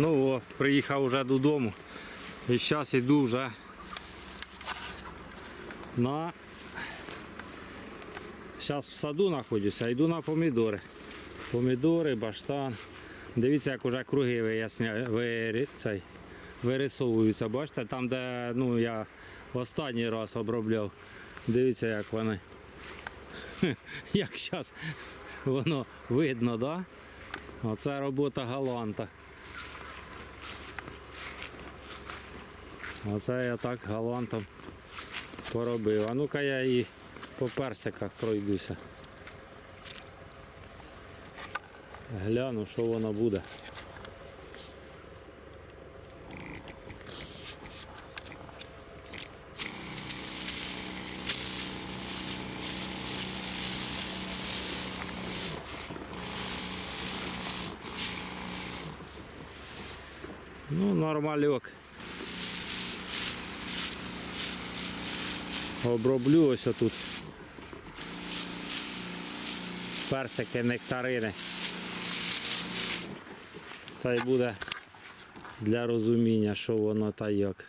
Ну о, приїхав вже додому. І зараз йду вже на. Зараз в саду знаходжуся, йду на помідори. Помідори, баштан. Дивіться, як вже круги виясня, цей, вирисовуються. Бачите, там, де ну, я останній раз обробляв. Дивіться, як вони. Як зараз воно видно? Да? Оце робота галанта. Оце я так галантом поробив. А ну-ка я і по персиках пройдуся. Гляну, що воно буде. Ну, нормальок. Оброблю ось тут. Персики, нектарини. Та й буде для розуміння, що воно та як.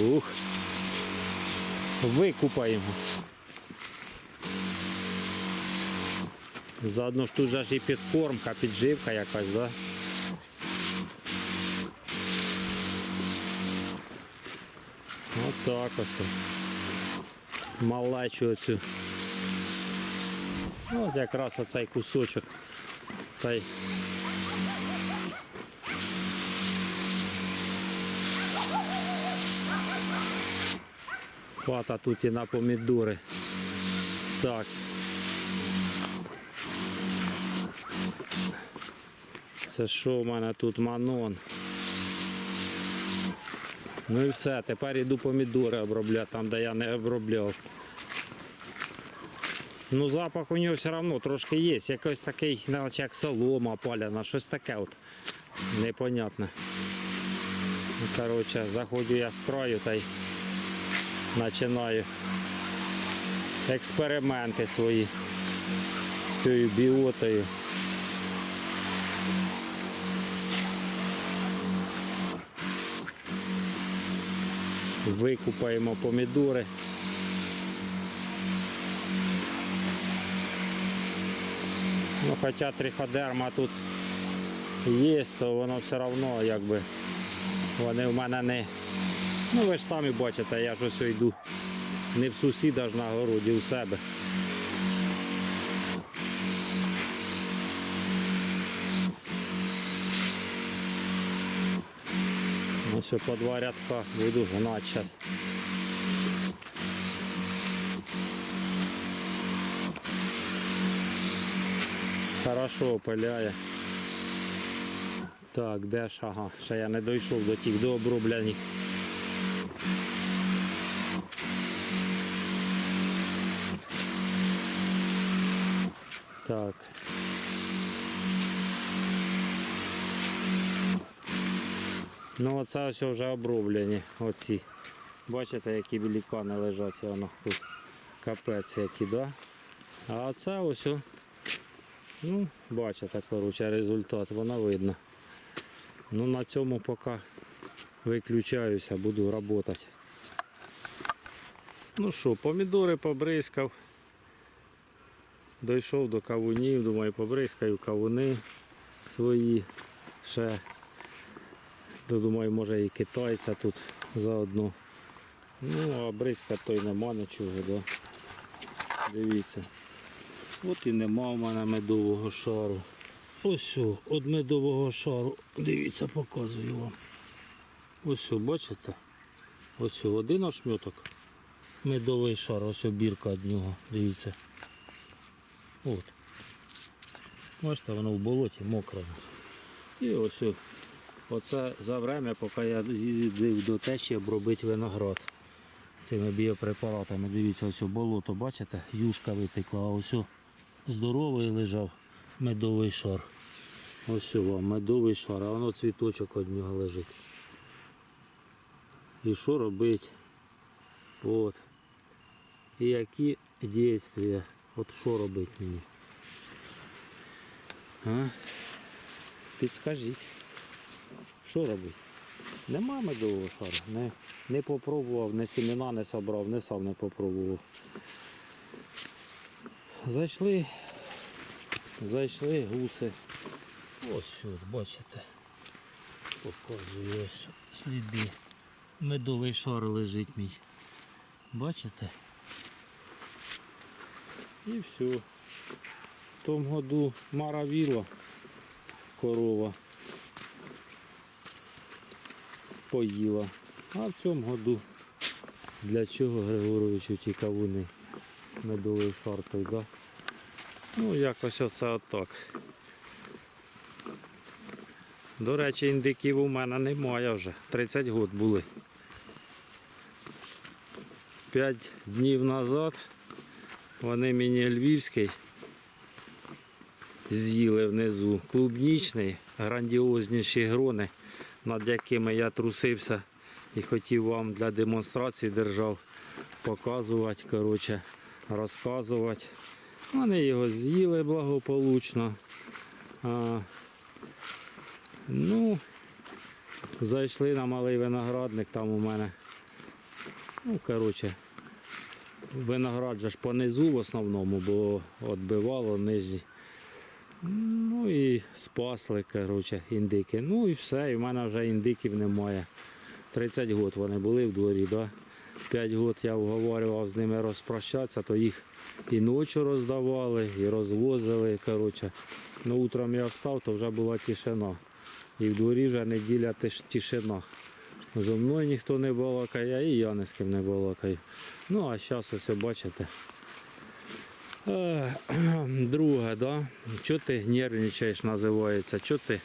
Ух. Викупаємо. Заодно ж тут же ж і підкормка, підживка якась, да? Отак ось. Малечу оцю. Ну, От якраз оцей кусочок. Та й Хвата тут і на помідори. Так. Це що в мене тут манон? Ну і все, тепер йду помідори обробляти там, де я не обробляв. Ну запах у нього все одно трошки є. Якийсь такий, наче як солома паляна, щось таке от. Непонятне. Ну, Коротше, заходжу я з краю та й починаю експерименти свої з цією біотою. Викупаємо помідори. Ну, хоча триходерма тут є, то воно все одно якби вони в мене не. Ну ви ж самі бачите, я ж ось йду. Не в сусіда ж на городі, у себе. Все, по два рядка буду гнать сейчас. Хорошо опиляє. Так, де ж? Ага, ще я не дійшов до тих дообробляних. Так. Ну оце ось вже оброблені оці. Бачите, які білікани лежать, воно тут капець які, да? А оце ось, ну, бачите, коротше, результат, воно видно. Ну на цьому поки виключаюся, буду працювати. Ну що, помідори побризкав. Дійшов до кавунів, думаю, побризкаю кавуни свої ще. То, думаю, може і китайця тут заодно. Ну, а бризка то й нема нічого, да. Дивіться. От і нема в мене медового шару. Ось від медового шару. Дивіться, показую вам. Ось, бачите? Ось один ошмьоток. Медовий шар, ось о, бірка від нього. Дивіться. От. Бачите, воно в болоті мокре. І ось оце за время, поки я з'їздив до течі обробити виноград цими біопрепаратами. Дивіться, ось болото, бачите, юшка витекла, а ось здоровий лежав медовий шар. Ось вам медовий шар, а воно цвіточок від нього лежить. І що робити? От. І які дійства. От що робити мені? А? Підскажіть. Що робити? Нема медового шару. Не, не попробував, не семена не собрав, не сам не попробував. Зайшли, зайшли гуси. Ось от, бачите. Показую ось сліди. Медовий шар лежить мій. Бачите? І все. В тому году маравіла корова поїла. А в цьому году для чого Григоровичу ті кавуни медовий шар той, да? Ну якось оце отак. До речі, індиків у мене немає вже. 30 років були. 5 днів назад вони мені львівський з'їли внизу. Клубнічний, грандіозніші грони, над якими я трусився і хотів вам для демонстрації держав показувати, коротше, розказувати. Вони його з'їли благополучно. А, ну, зайшли на малий виноградник, там у мене. Ну, коротше, виноград же ж понизу в основному, бо відбивало нижні. Ну і спасли, коротше, індики. Ну і все, і в мене вже індиків немає. 30 років вони були в дворі, да? 5 років я вговорював з ними розпрощатися, то їх і ночі роздавали, і розвозили. Коротше. Ну, утром я встав, то вже була тишина. І в дворі вже неділя тишина. Зо мною ніхто не балакає, і я ні з ким не балакаю. Ну, а зараз ось бачите. Е, Друге, да? Чого ти нервничаєш, називається? Чого ти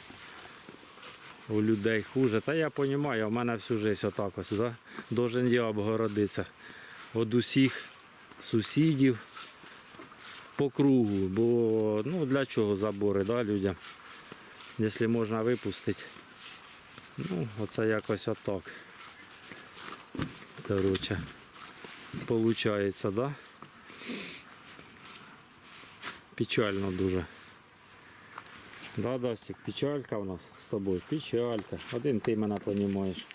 у людей хуже? Та я розумію, у мене всю життя отак ось, да? Должен я обгородитися від усіх сусідів по кругу. Бо ну, для чого забори да, людям? Якщо можна випустити. Ну, оце якось отак. Коротше, получається, да? Печально дуже. Да, Дастик, печалька у нас з тобою. Печалька. Один ти мене розумієш.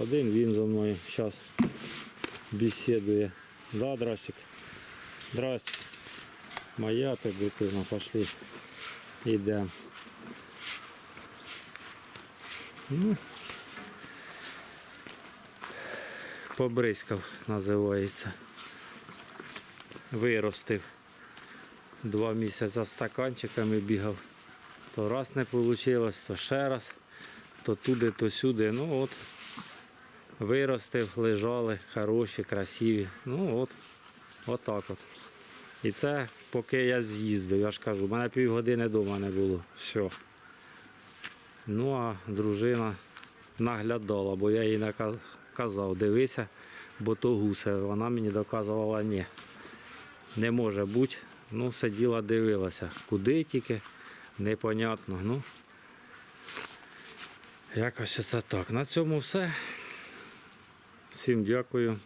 Один він зі мною зараз бесідує. Да, Драстик? Здрасте. Моя ти дитина, пошли. Йдемо. Ну, побризкав називається. Виростив. Два місяці стаканчиками бігав. То раз не вийшло, то ще раз, то туди, то сюди. Ну от. Виростив, лежали, хороші, красиві. Ну от. Отак от. І це поки я з'їздив, я ж кажу, у мене півгодини вдома не було. Все. Ну а дружина наглядала, бо я їй нака- казав, дивися, бо то гусе. Вона мені доказувала, ні. Не може бути. Ну, сиділа, дивилася. Куди тільки, непонятно. Ну, якось це так. На цьому все. Всім дякую.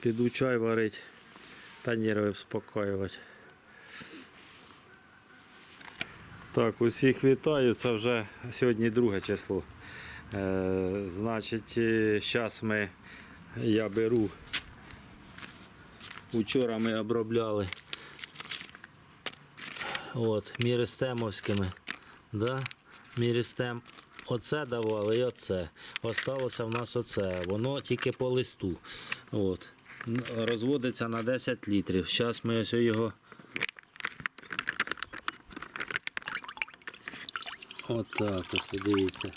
Піду чай варить та нерви вспокоювати. Так, усіх вітаю. Це вже сьогодні друге число. Е, значить, зараз ми я беру. Учора ми обробляли от, міристемовськими. Да? Міристем оце давали і оце. Осталося в нас оце. Воно тільки по листу. От. Розводиться на 10 літрів. Зараз ми ось його Отак ось дивіться.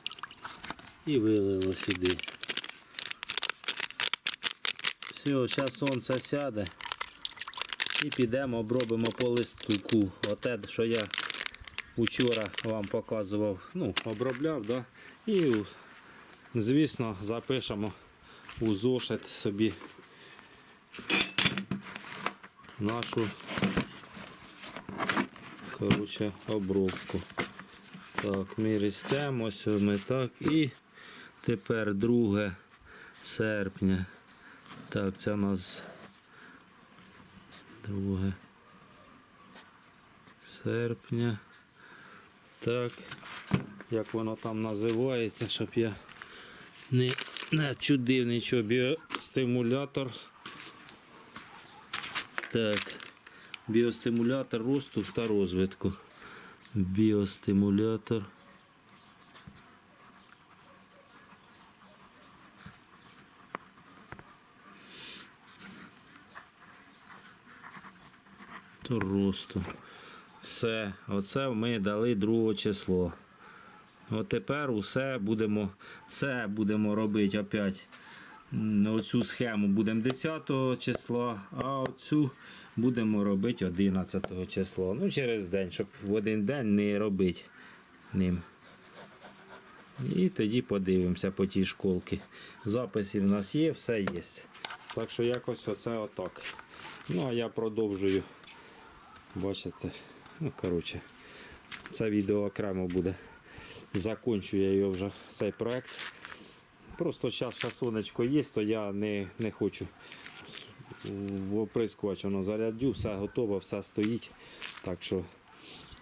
І вилило сюди. Все, зараз сонце сяде. І підемо обробимо по листку. Оте, що я вчора вам показував, ну, обробляв, да? І, звісно, запишемо у зошит собі нашу коротше, обробку. Так, ми рістемо, ми так. І тепер 2 серпня. Так, це у нас 2 серпня. Так, як воно там називається, щоб я не, не чудив нічого. Біостимулятор. Так. Біостимулятор росту та розвитку. Біостимулятор. То росту. Все, оце ми дали 2 число. От тепер усе будемо, це будемо робити опять. Оцю схему будемо 10 числа, а оцю будемо робити 11 числа. Ну, через день, щоб в один день не робити ним. І тоді подивимося по тій школки. Записи в нас є, все є. Так що якось оце отак. Ну, а я продовжую. Бачите, ну коротше, це відео окремо буде. Закончу я його вже цей проект. Просто зараз сонечко є, то я не, не хочу в оприскувач воно зарядю, все готово, все стоїть. Так що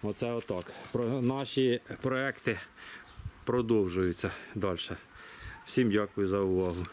оце отак. Про наші проекти продовжуються далі. Всім дякую за увагу.